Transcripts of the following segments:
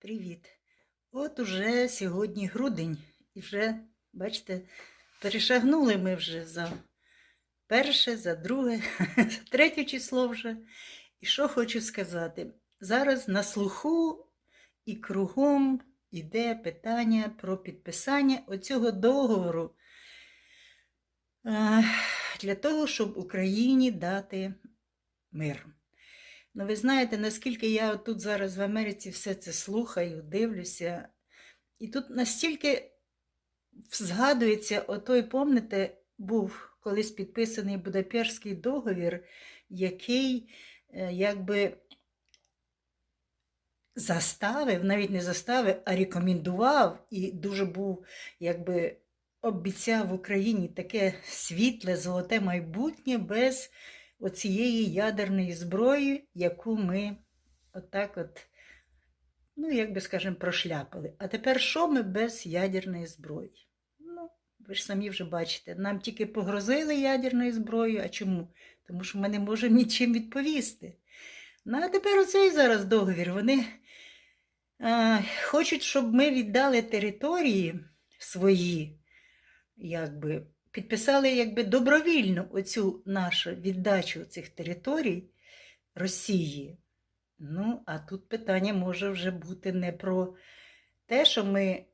Привіт! От уже сьогодні грудень, і вже, бачите, перешагнули ми вже за перше, за друге, за третє число вже. І що хочу сказати? Зараз на слуху і кругом іде питання про підписання оцього договору е, для того, щоб Україні дати мир. Ну, ви знаєте, наскільки я тут зараз в Америці все це слухаю, дивлюся, і тут настільки згадується, отой, помните, був колись підписаний Будапештський договір, який е, якби заставив, навіть не заставив, а рекомендував і дуже був, якби обіцяв Україні таке світле, золоте майбутнє без оцієї ядерної зброї, яку ми отак от, ну, як би скажемо, прошляпали. А тепер що ми без ядерної зброї? Ну, ви ж самі вже бачите, нам тільки погрозили ядерною зброєю. А чому? Тому що ми не можемо нічим відповісти. Ну, а тепер оцей зараз договір. Вони а, хочуть, щоб ми віддали території свої, якби підписали якби добровільно оцю нашу віддачу цих територій Росії. Ну, а тут питання може вже бути не про те, що ми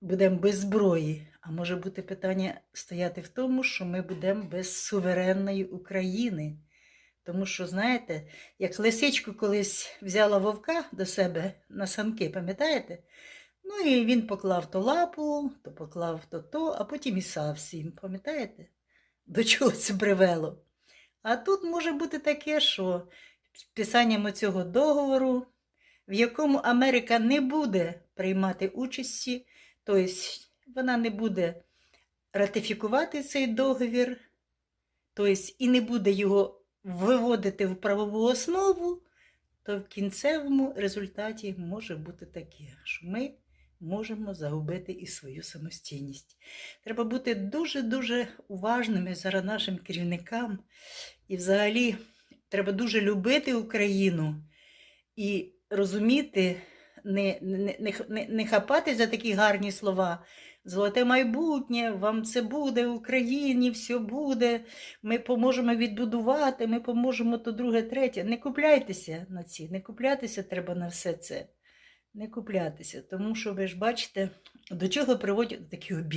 будемо без зброї, а може бути питання стояти в тому, що ми будемо без суверенної України. Тому що, знаєте, як лисичку колись взяла вовка до себе на санки, пам'ятаєте? Ну і він поклав то лапу, то поклав то то, а потім і сав всім, пам'ятаєте? До чого це привело? А тут може бути таке, що з писанням цього договору, в якому Америка не буде приймати участі, тобто вона не буде ратифікувати цей договір, тобто і не буде його виводити в правову основу, то в кінцевому результаті може бути таке, що ми можемо загубити і свою самостійність. Треба бути дуже-дуже уважними зараз нашим керівникам. І взагалі треба дуже любити Україну і розуміти, не, не, не, не, хапати за такі гарні слова. Золоте майбутнє, вам це буде в Україні, все буде. Ми поможемо відбудувати, ми поможемо то друге, третє. Не купляйтеся на ці, не куплятися треба на все це не куплятися, тому що ви ж бачите, до чого приводять такі обіди.